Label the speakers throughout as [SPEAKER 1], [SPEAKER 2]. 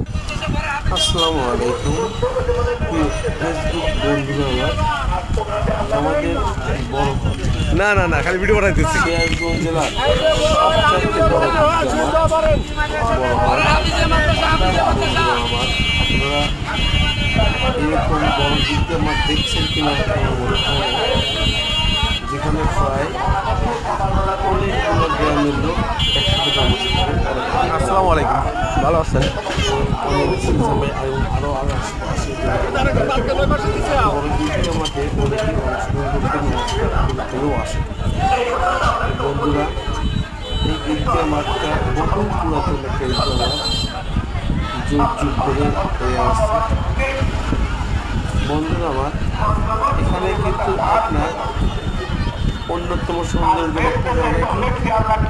[SPEAKER 1] আসসালামু আলাইকুম। ফেসবুক বন্ধুরা আমার আমাদের বড়
[SPEAKER 2] না না না খালি ভিডিও বানাইতেছি।
[SPEAKER 1] সিরাজগঞ্জ আপনারা এরকম বড় দিকটা আমার দেখছেন কিনা। যেখানে প্রায় অনেকগুলো গ্রামের লোক
[SPEAKER 2] আসসালামু আলাইকুম। ভালো আছেন?
[SPEAKER 1] বন্ধুরা এই ঈদগাহ মাঠটা বহু পুরাতন একটা যুগ যুগ ধরে হয়ে আসছে বন্ধুরা আমার, এখানে কিন্তু আপনার অন্যতম কি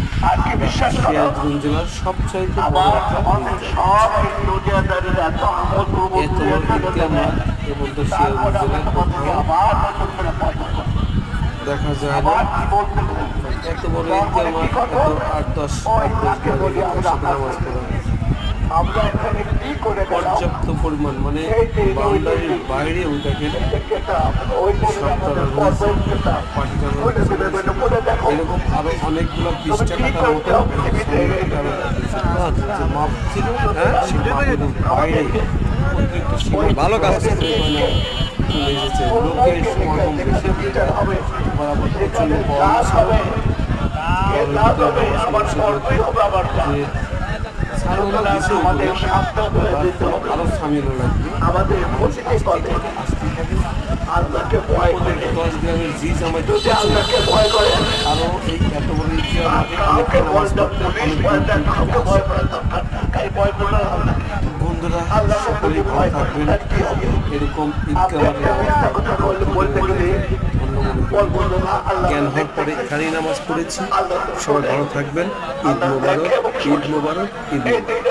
[SPEAKER 1] সিরাজগঞ্জ জেলার সবচাইতে বড় একটা ঈদগাহ। এত বড় ঈদগাহ মাঠ এবং তো সিরাজগঞ্জ জেলায় কোথাও দেখা যায় না এত বড় ঈদগাহ মাঠ এত আট দশ আট দশ গ্রামের লোক একসাথে নামাজ পড়া। পর্যাপ্ত পরিমাণ মানে বাউন্ডারির বাইরে ওইটাকে পাখিটানো এরকম আরও অনেকগুলো মতো মাপ ছিল হ্যাঁ বাইরে অতিরিক্ত
[SPEAKER 2] ভালো কাজ।
[SPEAKER 1] চলে এসেছে লোকের সমাগম বেশি বরাবর প্রচণ্ড কম ছিল
[SPEAKER 3] আমাদের প্রতিটি পদে আল্লাহকে ভয় করে।
[SPEAKER 1] দশ গ্রামের জি জামাই
[SPEAKER 3] যদি আল্লাহকে ভয় করে
[SPEAKER 1] আরও এই
[SPEAKER 3] ভয়
[SPEAKER 1] পড়তে
[SPEAKER 3] পুলিশ ভয় দেয় কাউকে ভয় করার দরকার কাই ভয় করলে হবে না।
[SPEAKER 1] বন্ধুরা
[SPEAKER 3] আল্লাহকে
[SPEAKER 1] সকলেই
[SPEAKER 3] যদি
[SPEAKER 1] ভালো
[SPEAKER 3] ভয়
[SPEAKER 1] থাকবেন
[SPEAKER 3] তার কি হবে?
[SPEAKER 1] এরকম
[SPEAKER 3] বলতে গেলে
[SPEAKER 1] জ্ঞান হওয়ার পরে এখানেই নামাজ পড়েছি। সবাই ভালো থাকবেন। ঈদ মোবারক ঈদ মোবারক ঈদ মোবারক